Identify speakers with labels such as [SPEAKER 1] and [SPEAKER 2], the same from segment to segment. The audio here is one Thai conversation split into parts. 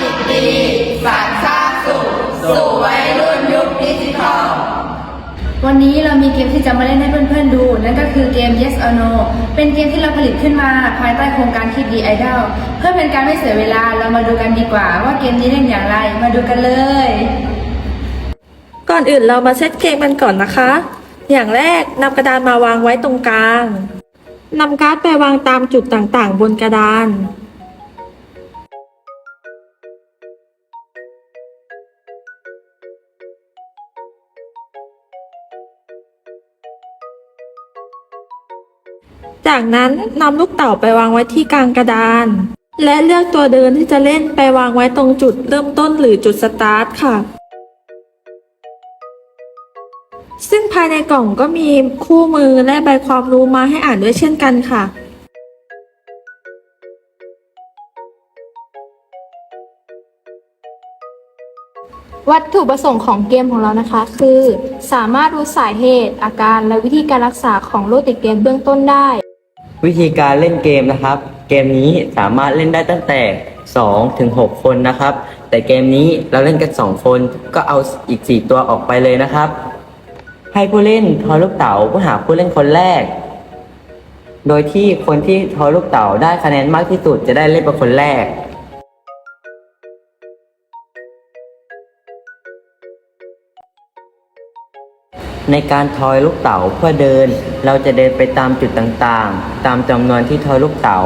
[SPEAKER 1] สิบปีสัตว์
[SPEAKER 2] สร้างสุขสู่วัยรุ่
[SPEAKER 1] น
[SPEAKER 2] ยุคดิจิทัล
[SPEAKER 1] วันนี้เรามีเกมที่จะมาเล่นให้เพื่อนๆดู นั่นก็คือเกม Yes or No เป็นเกมที่เราผลิตขึ้นมาภายใต้โครงการคิดดีไอดอลเพื่อเป็นการไม่เสียเวลาเรามาดูกันดีกว่า ว่าเกมนี้เล่นอย่างไรมาดูกันเลย
[SPEAKER 3] ก่อนอื่นเรามาเซตเกมกันก่อนนะคะ อย่างแรกนำกระดานมาวางไว้ตรงกลางนำการ์ดไปวางตามจุดต่างๆ บนกระดาน จากนั้นนำลูกเต่าไปวางไว้ที่กลางกระดาน และเลือกตัวเดินที่จะเล่นไปวางไว้ตรงจุดเริ่มต้นหรือจุดสตาร์ทค่ะ ซึ่งภายในกล่องก็มีคู่มือและใบความรู้มาให้อ่านด้วยเช่นกันค่ะ
[SPEAKER 4] วัตถุประสงค์ของเกมของเรานะคะ คือ สามารถรู้สาเหตุ อาการและวิธีการรักษาของโรคติดเกมเบื้องต้นได้
[SPEAKER 5] วิธีการเล่นเกมนะครับ เกมนี้สามารถเล่นได้ตั้งแต่2ถึง6คนนะครับ แต่เกมนี้เราเล่นกัน 2 คนก็เอาอีก 4 ตัวออกไปเลยนะครับ ให้ผู้เล่นทอลูกเต๋าเพื่อหาผู้เล่นคนแรก โดยที่คนที่ทอลูกเต๋าได้คะแนนมากที่สุดจะได้เล่นเป็นคนแรก ในการทอยลูกเต๋าเพื่อเดิน เราจะเดินไปตามจุดต่างๆ ตามจำนวนที่ทอยลูกเต๋า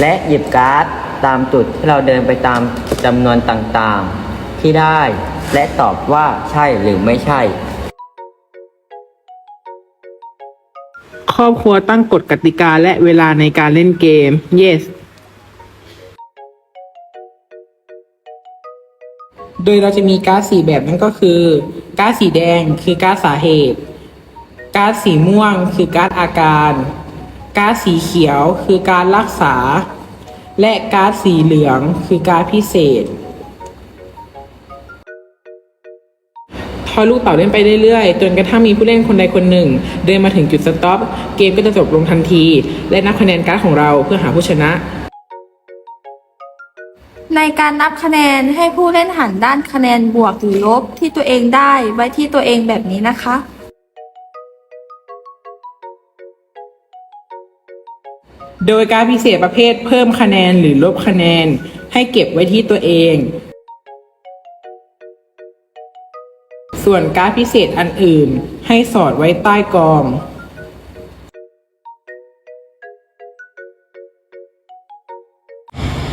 [SPEAKER 5] และหยิบการ์ดตามจุดที่เราเดินไปตามจำนวนต่างๆ ที่ได้ และตอบว่าใช่หรือไม่ใช่
[SPEAKER 6] ครอบครัวตั้งกฎกติกาและเวลาในการเล่นเกม yes โดยเราจะมีการ์ดสีแบบนั้นก็คือ การสีแดงคือการสาเหตุการสีม่วงคือการอาการการสีเขียวคือการรักษา และการสีเหลืองคือการพิเศษ ทอยลูกเต่าเล่นไปเรื่อยๆ จนกระทั่งมีผู้เล่นคนใดคนหนึ่ง เดินมาถึงจุดสต็อป เกมก็จะจบลงทันที และนับคะแนนการ์ดของเราเพื่อหาผู้ชนะ
[SPEAKER 3] ในการนับคะแนนให้ผู้เล่นหันด้านคะแนนบวกหรือลบที่ตัวเองได้ไว้ที่ตัวเองแบบนี้นะคะ
[SPEAKER 6] โดยการพิเศษประเภทเพิ่มคะแนนหรือลบคะแนน ให้เก็บไว้ที่ตัวเอง ส่วนการพิเศษอันอื่นให้สอดไว้ใต้กอง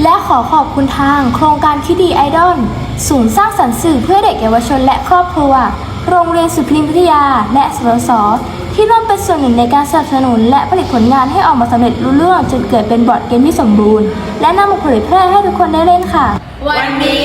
[SPEAKER 4] และขอขอบคุณทางโครงการคิดดีไอดอลศูนย์สร้างสรรค์สื่อเพื่อเด็กเยาวชนและครอบครัว โรงเรียนสุพริมพิทยา และสวสที่ร่วมเป็นส่วนหนึ่งในการสนับสนุน และผลิตผลงานให้ออกมาสำเร็จรุ่เรื่องจนเกิดเป็นบอร์ดเกมที่สมบูรณ์ และนำมาเผยแพร่ให้ทุกคนได้เล่นค่ะ
[SPEAKER 1] วันนี้